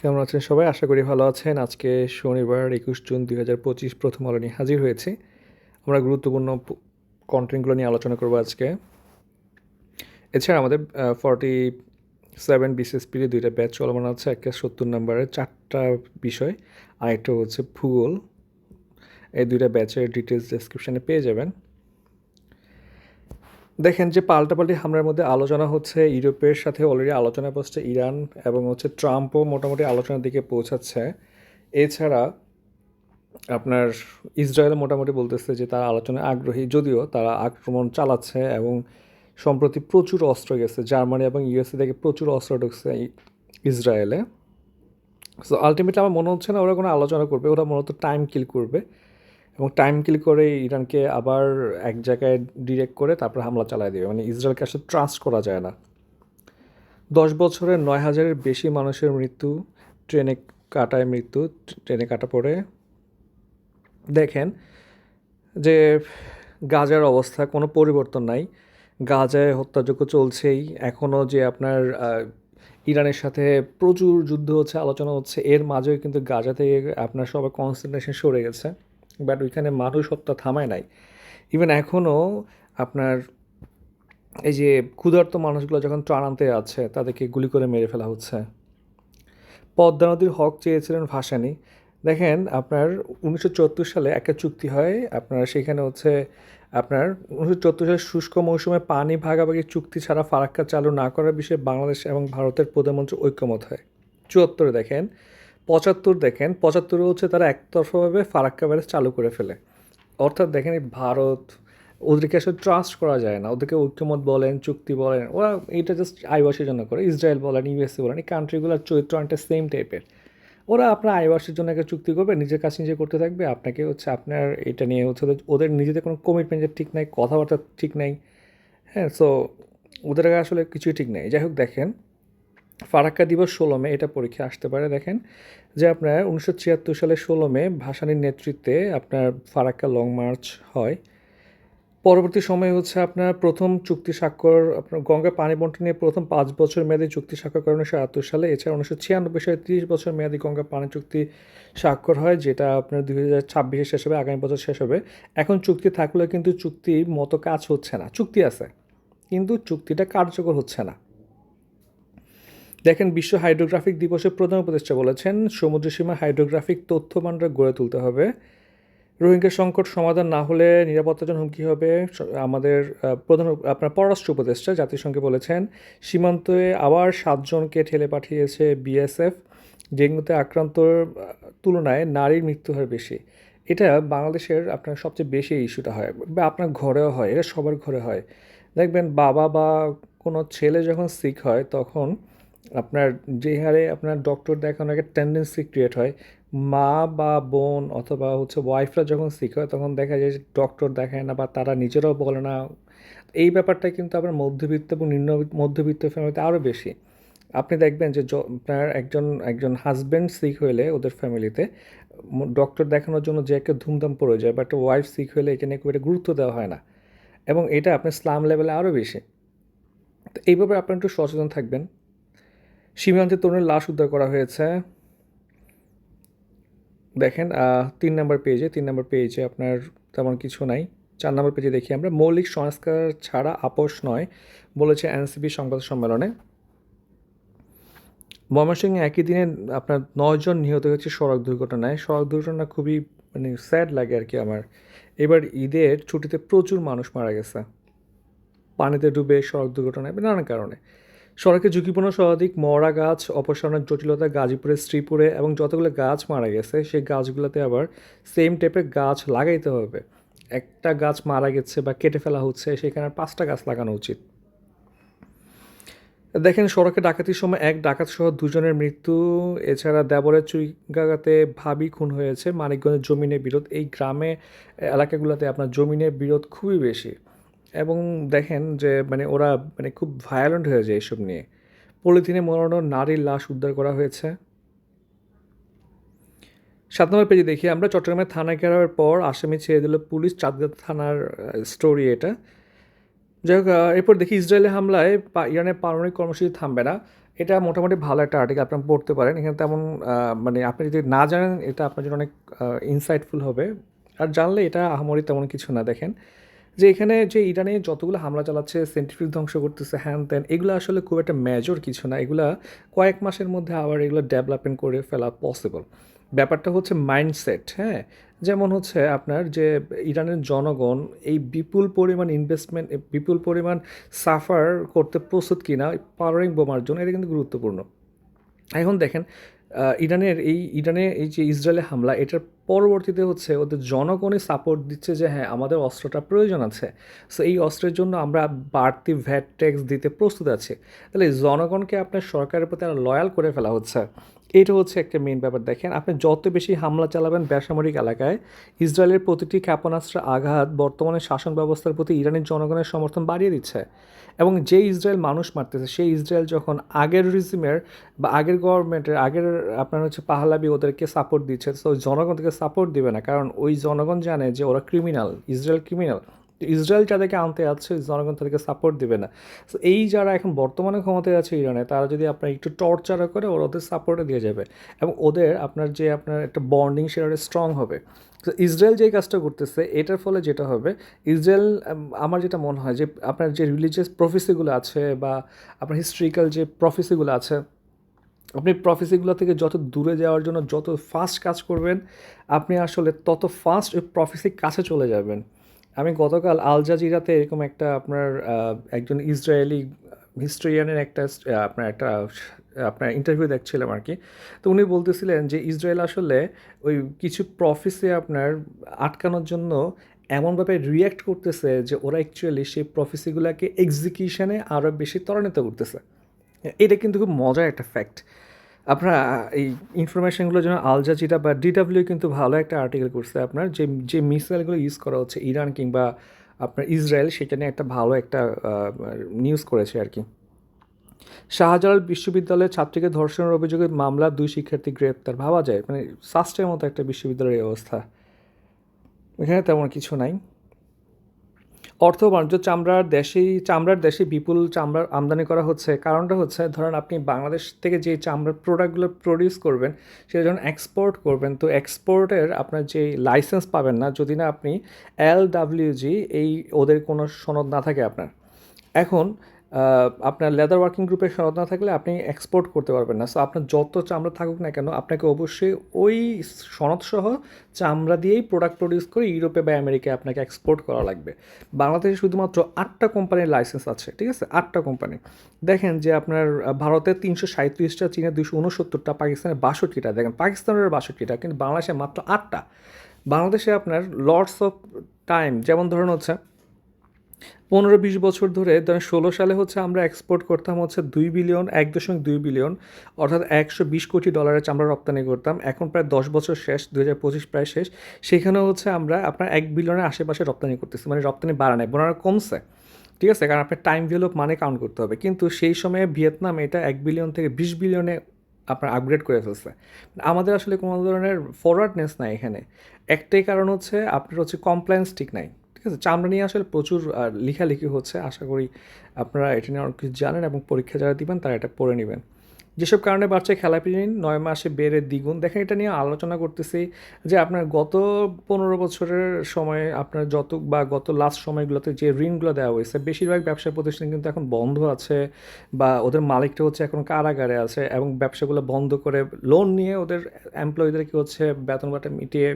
কেমন আছেন সবাই? আশা করি ভালো আছেন। আজকে শনিবার, একুশ জুন দুই হাজার পঁচিশ প্রথম আলো নিয়ে হাজির হয়েছি। আমরা গুরুত্বপূর্ণ কন্টেন্টগুলো নিয়ে আলোচনা করব আজকে। এছাড়া আমাদের ফর্টি সেভেন বিসিএসপির দুইটা ব্যাচ চলমান আছে। একটা সত্তর নম্বরের চারটা বিষয়, আর একটা হচ্ছে ভূগোল। এই দুইটা ব্যাচের ডিটেলস ডেসক্রিপশানে পেয়ে যাবেন। দেখেন যে পাল্টাপাল্টি হামলার মধ্যে আলোচনা হচ্ছে, ইউরোপের সাথে অলরেডি আলোচনা বসছে ইরান এবং হচ্ছে ট্রাম্পও মোটামুটি আলোচনার দিকে পৌঁছাচ্ছে। এছাড়া আপনার ইসরায়েল মোটামুটি বলতেছে যে তারা আলোচনায় আগ্রহী, যদিও তারা আক্রমণ চালাচ্ছে এবং সম্প্রতি প্রচুর অস্ত্র গেছে, জার্মানি এবং ইউএসএ থেকে প্রচুর অস্ত্র ঢুকছে ইসরায়েলে। সো আলটিমেটলি আমার মনে হচ্ছে না ওরা কোনো আলোচনা করবে, ওরা মূলত টাইম কিল করবে। এবং টাইম কিল করে ইরানকে আবার এক জায়গায় ডিরেক্ট করে তারপর হামলা চালায় দেবে। মানে ইসরায়েলকে আসলে ট্রাস্ট করা যায় না। দশ বছরে নয় হাজারের বেশি মানুষের মৃত্যু, ট্রেনে কাটায় মৃত্যু, ট্রেনে কাটা পড়ে। দেখেন যে গাজার অবস্থা, কোনো পরিবর্তন নাই। গাজায় হত্যাযজ্ঞ চলছেই। এখনও যে আপনার ইরানের সাথে প্রচুর যুদ্ধ হচ্ছে, আলোচনা হচ্ছে, এর মাঝেও কিন্তু গাজা থেকে আপনার সবাই কনসেন্ট্রেশন সরে গেছে। বাট ওইখানে মানুষ হত্যা থামায় নাই। ইভেন এখনও আপনার এই যে ক্ষুধার্ত মানুষগুলো যখন ত্রাণ আনতে আছে তাদেরকে গুলি করে মেরে ফেলা হচ্ছে। পদ্মা নদীর হক চেয়েছিলেন ভাসানি। দেখেন, আপনার উনিশশো চুয়াত্তর সালে একটা চুক্তি হয়, আপনার সেখানে হচ্ছে আপনার উনিশশো চুয়াত্তর সালে শুষ্ক মৌসুমে পানি ভাগাভাগি চুক্তি ছাড়া ফারাক্কা চালু না করার বিষয়ে বাংলাদেশ এবং ভারতের প্রধানমন্ত্রী ঐক্যমত হয়। চুয়াত্তরে দেখেন পঁচাত্তর দেখেন, পঁচাত্তরে হচ্ছে তারা একতরফাভাবে ফারাক্কা ব্যারেজ চালু করে ফেলে। অর্থাৎ দেখেন ভারত, ওদেরকে আসলে ট্রাস্ট করা যায় না। ওদেরকে ঐক্যমত বলেন, চুক্তি বলেন, ওরা এটা জাস্ট আইবাসের জন্য করে। ইসরায়েল বলেন ইউএসএ বলেন, এই কান্ট্রিগুলোর চরিত্র অনেকটা সেম টাইপের ওরা আপনার আইবাসের জন্য একটা চুক্তি করবে, নিজের কাছে নিজে করতে থাকবে। আপনাকে হচ্ছে আপনার এটা নিয়ে হচ্ছে ওদের নিজেদের কোনো কমিটমেন্টের ঠিক নাই, কথাবার্তা ঠিক নাই। হ্যাঁ সো ওদের আসলে কিছুই ঠিক নেই। যাই হোক, দেখেন, ফারাক্কা দিবস ষোলো মে, এটা পরীক্ষা আসতে পারে, দেখেন। যে আপনার উনিশশো ছিয়াত্তর সালে ষোলো মে ভাসানির নেতৃত্বে আপনার ফারাক্কা লং মার্চ হয়। পরবর্তী সময়ে হচ্ছে আপনার প্রথম চুক্তি স্বাক্ষর, আপনার গঙ্গা পানি বন্টন নিয়ে প্রথম পাঁচ বছর মেয়াদী চুক্তি স্বাক্ষর করেন উনিশশো আটাত্তর সালে। এছাড়া উনিশশো ছিয়ানব্বই সালে তিরিশ বছর মেয়াদী গঙ্গা পানি চুক্তি স্বাক্ষর হয়, যেটা আপনার দুই হাজার ছাব্বিশে শেষ হবে, আগামী বছর শেষ হবে। এখন চুক্তি থাকলেও কিন্তু চুক্তি মতো কাজ হচ্ছে না। চুক্তি আছে, কিন্তু চুক্তিটা কার্যকর হচ্ছে না। দেখেন, বিশ্ব হাইড্রোগ্রাফিক দিবসের প্রধান উপদেষ্টা বলেছেন, সমুদ্রসীমা হাইড্রোগ্রাফিক তথ্য ভাণ্ডার গড়ে তুলতে হবে। রোহিঙ্গা সংকট সমাধান না হলে নিরাপত্তার জন্য হুমকি হবে। আমাদের প্রধান আপনার পররাষ্ট্র উপদেষ্টা জাতিসংঘে বলেছেন, সীমান্তে আবার সাতজনকে ঠেলে পাঠিয়েছে বিএসএফ। ডেঙ্গুতে আক্রান্তর তুলনায় নারীর মৃত্যু হার বেশি। এটা বাংলাদেশের আপনার সবচেয়ে বেশি ইস্যুটা হয়, বা আপনার ঘরেও হয়, এটা সবার ঘরে হয়। দেখবেন, বাবা বা কোনো ছেলে যখন সিক হয়, তখন আপনার যে হারে আপনার ডক্টর দেখানোর একটা টেন্ডেন্সি ক্রিয়েট হয়, মা বা বোন অথবা হচ্ছে ওয়াইফরা যখন সিক হয়, তখন দেখা যায় যে ডক্টর দেখায় না বা তারা নিজেরাও বলে না। এই ব্যাপারটা কিন্তু আপনার মধ্যবিত্ত এবং নিম্ন মধ্যবিত্ত ফ্যামিলিতে আরও বেশি। আপনি দেখবেন যে আপনার একজন একজন হাজব্যান্ড সিক হলে ওদের ফ্যামিলিতে ডক্টর দেখানোর জন্য যে একটা ধুমধাম পড়ে যায় বাট ওয়াইফ সিক হলে এখানে খুব একটা গুরুত্ব দেওয়া হয় না। এবং এটা আপনার স্লাম লেভেলে আরও বেশি। তো এইভাবে আপনার একটু সচেতন থাকবেন। সীমান্তে তরুণের লাশ উদ্ধার করা হয়েছে। দেখেন তিন নম্বর পেজে তিন নম্বর পেজে আপনার তেমন কিছু নাই। চার নম্বর পেজে দেখি আমরা। মৌলিক সংস্কার ছাড়া আপোষ নয়, বলেছে এনসিপি সংবাদ সম্মেলনে। ময়মনসিংহে একই দিনে আপনার নয়জন নিহত হয়েছে সড়ক দুর্ঘটনায়। সড়ক দুর্ঘটনা খুবই মানে স্যাড লাগে আর কি আমার। এবার ঈদের ছুটিতে প্রচুর মানুষ মারা গেছে। পানিতে ডুবে সড়ক দুর্ঘটনায় নানান কারণে। সড়কে ঝুঁকিপূর্ণ শতাধিক মরা গাছ, অপসারণের জটিলতা গাজীপুরে শ্রীপুরে এবং যতগুলো গাছ মারা গেছে, সেই গাছগুলোতে আবার সেম টাইপের গাছ লাগাইতে হবে। একটা গাছ মারা গেছে বা কেটে ফেলা হচ্ছে, সেখানে পাঁচটা গাছ লাগানো উচিত। দেখেন, সড়কে ডাকাতির সময় এক ডাকাত সহ দুজনের মৃত্যু। এছাড়া দেবরের চুইগাগাতে ভাবি খুন হয়েছে। মানিকগঞ্জের জমিনের বিরোধ। এই গ্রামে, এলাকাগুলোতে আপনার জমিনের বিরোধ খুবই বেশি। এবং দেখেন যে মানে ওরা মানে খুব ভায়োলেন্ট হয়ে যায় এসব নিয়ে। পলিথিনে মরানো নারীর লাশ উদ্ধার করা হয়েছে। সাত নম্বর পেজে দেখি, আমরা চট্টগ্রামের থানায় ঘেরাওয়ার পর আসামি ছেড়ে দিল পুলিশ চাঁদগাঁ থানার স্টোরি এটা। যাই হোক এরপর দেখি ইসরায়েলের হামলায় ইরানের পারমাণবিক কর্মসূচি থামবে না। এটা মোটামুটি ভালো একটা আর্টিকেল আপনার পড়তে পারেন। এখানে তেমন মানে আপনি যদি না জানেন, এটা আপনার জন্য অনেক ইনসাইটফুল হবে। আর জানলে এটা আহামরি তেমন কিছু না, দেখেন। যে এখানে যে ইরানে যতগুলো হামলা চালাচ্ছে সেন্টিফিক ধ্বংস করতেছে হ্যান ত্যান, এগুলো আসলে খুব একটা মেজর কিছু না। এগুলা কয়েক মাসের মধ্যে আবার এগুলো ডেভেলপমেন্ট করে ফেলা পসিবল ব্যাপারটা হচ্ছে মাইন্ডসেট হ্যাঁ? যেমন হচ্ছে আপনার যে ইরানের জনগণ এই বিপুল পরিমাণ ইনভেস্টমেন্ট বিপুল পরিমাণ সাফার করতে প্রস্তুত কিনা পাওয়ারিং বোমার জন্য, এটা কিন্তু গুরুত্বপূর্ণ। এখন দেখেন ইরানের এই, ইরানে এই যে ইসরায়েলের হামলা, এটার পরবর্তীতে হচ্ছে ওদের জনগণই সাপোর্ট দিচ্ছে যে হ্যাঁ আমাদের অস্ত্রটা প্রয়োজন আছে। সো এই অস্ত্রের জন্য আমরা বাড়তি ভ্যাট ট্যাক্স দিতে প্রস্তুত আছি। তাহলে জনগণকে আপনার সরকারের প্রতি লয়াল করে ফেলা হচ্ছে। এটা হচ্ছে একটা মেইন ব্যাপার। দেখেন, আপনি যত বেশি হামলা চালাবেন বেসামরিক এলাকায়, ইসরায়েলের প্রতিটি ক্ষেপণাস্ত্র আঘাত বর্তমানে শাসন ব্যবস্থার প্রতি ইরানের জনগণের সমর্থন বাড়িয়ে দিচ্ছে। এবং যে ইসরায়েল মানুষ মারতেছে, সেই ইসরায়েল যখন আগের রিজিমের বা আগের গভর্নমেন্টের আগের আপনার হচ্ছে পাহলাবি ওদেরকে সাপোর্ট দিচ্ছে, তো জনগণ থেকে সাপোর্ট দিবে না। কারণ ওই জনগণ জানে যে ওরা ক্রিমিনাল ইসরায়েল ক্রিমিনাল ইসরায়েল যাদেরকে আনতে যাচ্ছে, জনগণ তাদেরকে সাপোর্ট দিবে না। তো এই যারা এখন বর্তমানে ক্ষমতায় আছে ইরানে, তারা যদি আপনার একটু টর্চার করে, ওরা ওদের সাপোর্টে দিয়ে যাবে। এবং ওদের আপনার যে আপনার একটা বন্ডিং সেটা স্ট্রং হবে। তো ইসরায়েল যেই কাজটা করতেছে, এটার ফলে যেটা হবে, ইসরায়েল আমার যেটা মনে হয় যে, আপনার যে রিলিজিয়াস প্রফেসিগুলো আছে বা আপনার হিস্ট্রিক্যাল যে প্রফেসিগুলো আছে, আপনি প্রফেসিগুলো থেকে যত দূরে যাওয়ার জন্য যত ফাস্ট কাজ করবেন, আপনি আসলে তত ফাস্ট ওই প্রফেসির কাছে চলে যাবেন। আমি গতকাল আল জাজিরাতে এরকম একটা আপনার একজন ইসরায়েলি হিস্ট্রিয়ানের একটা আপনার একটা, আপনার ইন্টারভিউ দেখছিলাম আর কি। তো উনি বলতেছিলেন যে ইসরায়েল আসলে ওই কিছু প্রফেসে আপনার আটকানোর জন্য এমনভাবে রিয়্যাক্ট করতেছে যে ওরা অ্যাকচুয়ালি সেই প্রফেসিগুলোকে এক্সিকিউশনে আরও বেশি ত্বরান্বিত করতেছে। এটা কিন্তু খুব মজার একটা ফ্যাক্ট আপনারা, এই ইনফরমেশনগুলোর জন্য আল জাজিরা বা ডিডাব্লিউ কিন্তু ভালো একটা আর্টিকেল করছে আপনার, যে যে মিসাইলগুলো ইউজ করা হচ্ছে ইরান কিংবা আপনার ইসরায়েল সেটা নিয়ে একটা ভালো একটা নিউজ করেছে আর কি। শাহজালাল বিশ্ববিদ্যালয়ের ছাত্রীকে ধর্ষণের অভিযোগে মামলা, দুই শিক্ষার্থী গ্রেপ্তার। ভাবা যায় মানে সাস্টের মতো একটা বিশ্ববিদ্যালয়ের অবস্থা। এখানে তেমন কিছু নাই। অর্থ বাণিজ্য চামড়ার দেশেই, চামড়ার দেশে বিপুল চামড়ার আমদানি করা হচ্ছে। কারণটা হচ্ছে, ধরেন আপনি বাংলাদেশ থেকে যে চামড়ার প্রোডাক্টগুলো প্রডিউস করবেন, সেটা যখন এক্সপোর্ট করবেন, তো এক্সপোর্টের আপনার যে লাইসেন্স পাবেন না, যদি না আপনি এল ডাব্লিউজি এই ওদের কোনো সনদ না থাকে আপনার। এখন আপনার লেদার ওয়ার্কিং গ্রুপের সনদ না থাকলে আপনি এক্সপোর্ট করতে পারবেন না। সো আপনার যত চামড়া থাকুক না কেন, আপনাকে অবশ্যই ওই সনদ সহ চামড়া দিয়েই প্রোডাক্ট প্রডিউস করে ইউরোপে বা আমেরিকায় আপনাকে এক্সপোর্ট করা লাগবে। বাংলাদেশে শুধুমাত্র আটটা কোম্পানির লাইসেন্স আছে, ঠিক আছে? আটটা কোম্পানি দেখেন যে আপনার ভারতে তিনশো সাঁত্রিশটা চীনে দুশো উনসত্তরটা পাকিস্তানের বাষট্টিটা। দেখেন, পাকিস্তানের বাষট্টিটা, কিন্তু বাংলাদেশে মাত্র আটটা। বাংলাদেশে আপনার লর্ডস অফ টাইম যেমন ধরুন হচ্ছে পনেরো বিশ বছর ধরে, ধরেন ষোলো সালে হচ্ছে আমরা এক্সপোর্ট করতাম হচ্ছে দুই বিলিয়ন এক দশমিক দুই বিলিয়ন অর্থাৎ একশো বিশ কোটি ডলারের চামড়া রপ্তানি করতাম। এখন প্রায় দশ বছর শেষ দু হাজার পঁচিশ প্রায় শেষ। সেখানেও হচ্ছে আমরা আপনার এক বিলিয়নের আশেপাশে রপ্তানি করতেছি মানে রপ্তানি বাড়া নাই বোনারা কমছে। ঠিক আছে? কারণ আপনার টাইম ভ্যালু মানে কাউন্ট করতে হবে। কিন্তু সেই সময়ে ভিয়েতনাম এটা এক বিলিয়ন থেকে বিশ বিলিয়নে আপনার আপগ্রেড করে ফেলছে। আমাদের আসলে কোনো ধরনের ফরওয়ার্ডনেস নাই এখানে। একটাই কারণ হচ্ছে আপনার হচ্ছে কমপ্লায়েন্স ঠিক নাই। ঠিক আছে? চামড়া নিয়ে আসলে প্রচুর লেখালেখি হচ্ছে। আশা করি আপনারা এটা নিয়ে অনেক কিছু জানেন এবং পরীক্ষা যারা দিবেন তারা এটা পড়ে নেবেন। যেসব কারণে বাচ্চা খেলাপিদিন নয় মাসে বেড়ে দ্বিগুণ। দেখেন এটা নিয়ে আলোচনা করতেছি যে আপনার গত পনেরো বছরের সময়ে আপনার যত বা গত লাস্ট সময়গুলোতে যে ঋণগুলো দেওয়া হয়েছে, বেশিরভাগ ব্যবসা প্রতিষ্ঠান কিন্তু এখন বন্ধ আছে বা ওদের মালিকটা হচ্ছে এখন কারাগারে আছে এবং ব্যবসাগুলো বন্ধ করে লোন নিয়ে ওদের এমপ্লয়ীদেরকে হচ্ছে বেতন বাটা মিটিয়ে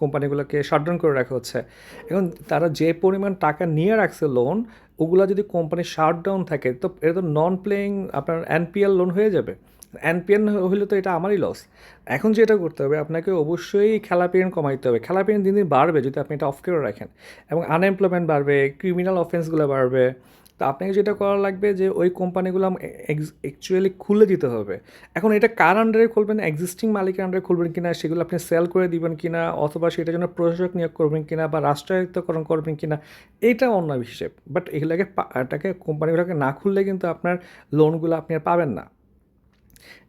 কোম্পানিগুলোকে শাটডাউন করে রাখা হচ্ছে। এখন তারা যে পরিমাণ টাকা নিয়ে রাখছে লোন ওগুলো যদি কোম্পানি শাটডাউন থাকে, তো এটা তো নন প্লেয়িং আপনার এনপিএল লোন হয়ে যাবে। এনপিএল হলে তো এটা আমারই লস এখন যেটা করতে হবে, আপনাকে অবশ্যই খেলা পিরিয়ড কমাইতে হবে। খেলা পিরিয়ড দিন দিন বাড়বে যদি আপনি এটা অফ করে রাখেন। এবং আনএমপ্লয়মেন্ট বাড়বে ক্রিমিনাল অফেন্সগুলো বাড়বে। তো আপনাকে যেটা করা লাগবে যে ওই কোম্পানিগুলো অ্যাকচুয়ালি খুলে দিতে হবে। এখন এটা কার আন্ডারে খুলবেন? এক্সিস্টিং মালিকের আন্ডারে খুলবেন কিনা? সেগুলো আপনি সেল করে দিবেন কিনা? অথবা সেটার জন্য প্রশাসক নিয়োগ করবেন কিনা? বা রাষ্ট্রায়ত্তকরণ করবেন কিনা? এটা অন্য হিসেব। বাট এগুলোকে এটাকে কোম্পানিগুলোকে না খুললে কিন্তু আপনার লোনগুলো আপনি আর পাবেন না।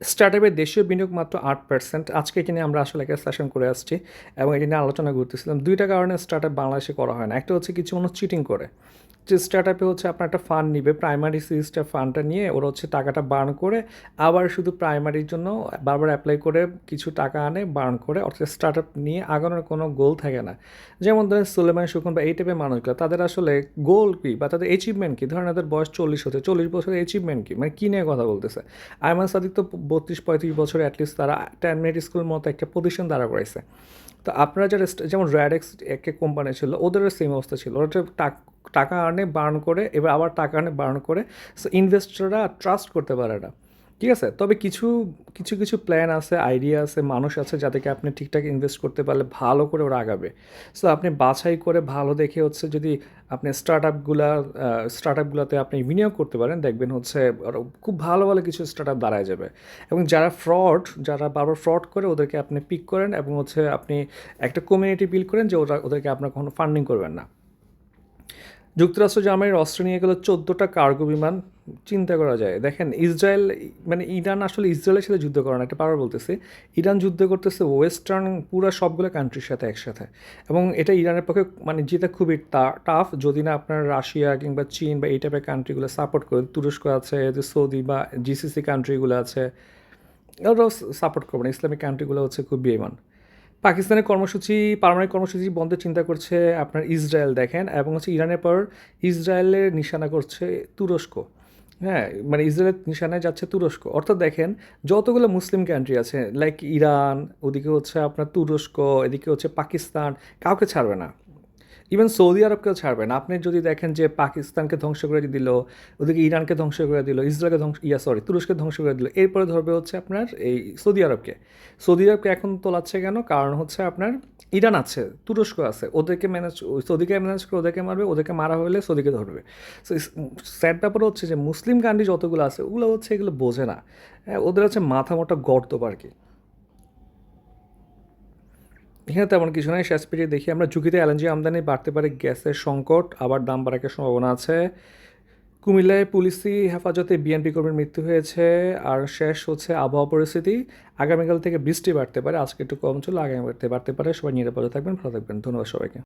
স্টার্টআপের দেশীয় বিনিয়োগ মাত্র আট পার্সেন্ট আজকে এটি নিয়ে আমরা আসলে একটা সেশন করে আসছি এবং এটি নিয়ে আলোচনা করতেছিলাম। দুইটা কারণে স্টার্টআপ বাংলাদেশে করা হয় না। একটা হচ্ছে কিছু মানুষ চিটিং করে। যে স্টার্টআপে হচ্ছে আপনার একটা ফান্ড নিবে প্রাইমারি সিরিজটা ফান্ডটা নিয়ে ওরা হচ্ছে টাকাটা বার্ন করে আবার শুধু প্রাইমারির জন্য বারবার অ্যাপ্লাই করে কিছু টাকা আনে বার্ন করে, অর্থাৎ স্টার্টআপ নিয়ে আগানোর কোনো গোল থাকে না। যেমন ধরেন সুলেমান, সুখন বা এই টাইপের মানুষগুলো, তাদের আসলে গোল কী বা তাদের অ্যাচিভমেন্ট কী? ধরেন তাদের বয়স চল্লিশ হচ্ছে, চল্লিশ বছরের অ্যাচিভমেন্ট কী? মানে কী নিয়ে কথা বলতেছে? আইমান সাদিক তো বত্রিশ, পঁয়ত্রিশ বছরে অ্যাটলিস্ট তারা টেন মিনিট স্কুল মতো একটা প্রতিষ্ঠান দাঁড়া করাইছে। তো আপনারা যারা যেমন র্যাডেক্স এক কোম্পানি ছিল, ওদেরও সেম অবস্থা ছিল। ওরা টাকা আনে বার্ন করে, এবার আবার টাকা আনে বার্ন করে। সো ইনভেস্টররা ট্রাস্ট করতে পারে না। ঠিক আছে? তবে কিছু কিছু কিছু প্ল্যান আছে আইডিয়া আছে, মানুষ আছে যাদেরকে আপনি ঠিকঠাক ইনভেস্ট করতে পারলে ভালো করে ওরা আগাবে। সো আপনি বাছাই করে ভালো দেখে হচ্ছে যদি আপনি স্টার্ট আপগুলা স্টার্ট আপগুলোতে আপনি বিনিয়োগ করতে পারেন, দেখবেন হচ্ছে খুব ভালো ভালো কিছু স্টার্ট আপ দাঁড়ায় যাবে। এবং যারা ফ্রড যারা বারবার ফ্রড করে ওদেরকে আপনি পিক করেন এবং হচ্ছে আপনি একটা কমিউনিটি বিল্ড করেন যে ওরা, ওদেরকে আপনার কখনো ফান্ডিং করবেন না। যুক্তরাষ্ট্র, জার্মানির অস্ত্র নিয়ে গেলো চোদ্দোটা কার্গো বিমান। চিন্তা করা যায়। দেখেন, ইসরায়েল মানে ইরান আসলে ইসরায়েলের সাথে যুদ্ধ করে না। একটা পাওয়ার বলতেছে। ইরান যুদ্ধ করতেছে, ওয়েস্টার্ন পুরো সবগুলো কান্ট্রির সাথে একসাথে। এবং এটা ইরানের পক্ষে মানে যেটা খুবই টাফ যদি না আপনার রাশিয়া কিংবা চীন বা এই টাইপের কান্ট্রিগুলো সাপোর্ট করে তুরস্ক আছে, যে সৌদি বা জিসিসি কান্ট্রিগুলো আছে, ওরাও সাপোর্ট করবে না। ইসলামিক কান্ট্রিগুলো হচ্ছে খুব বেমান পাকিস্তানের কর্মসূচি, পারমাণবিক কর্মসূচি বন্ধে চিন্তা করছে আপনার ইসরায়েল, দেখেন, এবং হচ্ছে ইরানের পর ইসরায়েলের নিশানা করছে তুরস্ক। হ্যাঁ মানে ইসরায়েলের নিশানায় যাচ্ছে তুরস্ক। অর্থাৎ দেখেন, যতগুলো মুসলিম কান্ট্রি আছে লাইক ইরান, ওদিকে হচ্ছে আপনার তুরস্ক, এদিকে হচ্ছে পাকিস্তান, কাউকে ছাড়বে না। ইভেন সৌদি আরবকেও ছাড়বে না। আপনি যদি দেখেন যে পাকিস্তানকে ধ্বংস করে দিল, ওদিকে ইরানকে ধ্বংস করে দিল, ইসরায়েলকে ধ্বংস, ইয়া সরি তুরস্ককে ধ্বংস করে দিল, এরপরে ধরবে হচ্ছে আপনার এই সৌদি আরবকে সৌদি আরবকে এখন তোলাচ্ছে কেন? কারণ হচ্ছে আপনার ইরান আছে, তুরস্ক আছে, ওদেরকে ম্যানেজ সৌদিকে ম্যানেজ করে ওদেরকে মারবে, ওদেরকে মারা হলে সৌদিকে ধরবে। সো স্যাড ব্যাপার হচ্ছে যে মুসলিম কান্ট্রি যতগুলো আছে, ওগুলো হচ্ছে এগুলো বোঝে না। হ্যাঁ ওদের হচ্ছে মাথা মোটা গর্ত আর কি। এখানে তেমন কিছু নয় শেষ পেরিয়ে দেখি। আমরা ঝুঁকিতে এলএনজি আমদানি বাড়তে পারে, গ্যাসের সংকট, আবার দাম বাড়াকে সম্ভাবনা আছে। কুমিল্লায় পুলিশি হেফাজতে বিএনপি কর্মীর মৃত্যু হয়েছে, আর শেষ হচ্ছে আবহাওয়া পরিস্থিতি। আগামীকাল থেকে বৃষ্টি বাড়তে পারে, আজকে একটু কম ছিল আগামী বাড়তে বাড়তে পারে। সবাই নিরাপদে থাকবেন, ভালো থাকবেন, ধন্যবাদ সবাইকে।